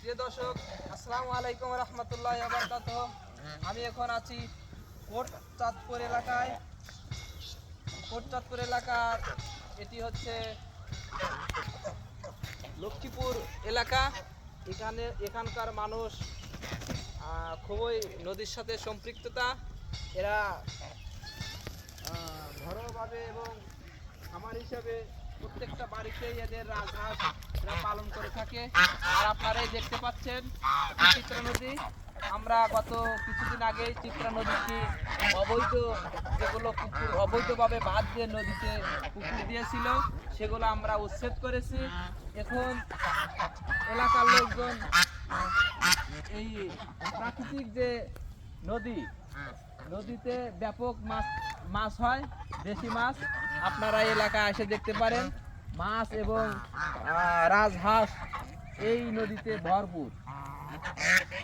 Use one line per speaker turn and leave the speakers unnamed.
প্রিয় দর্শক, আসসালামু আলাইকুম রহমতুল্লাহ আবরকাত আমি এখন আছি কোট চাঁদপুর এলাকায়। কোট চাঁদপুর এলাকার, এটি হচ্ছে লক্ষ্মীপুর এলাকা। এখানে, এখানকার মানুষ খুবই নদীর সাথে সম্পৃক্ততা। এরা ঘরোয়াভাবে এবং আমার হিসাবে প্রত্যেকটা বাড়িতেই এদের রাজহাঁস পালন করে থাকে। আর আপনারাই দেখতে পাচ্ছেন চিত্রা নদী। আমরা গত কিছুদিন আগেই চিত্রা নদীটি অবৈধ যেগুলো পুকুর অবৈধভাবে বাদ দিয়ে নদীতে পুকুর দিয়েছিল, সেগুলো আমরা উচ্ছেদ করেছি। এখন এলাকার লোকজন এই প্রাকৃতিক যে নদী, নদীতে ব্যাপক মাছ মাছ হয়, দেশি মাছ। আপনারা এলাকায় এসে দেখতে পারেন মাছ এবং রাজহাঁস এই নদীতে ভরপুর।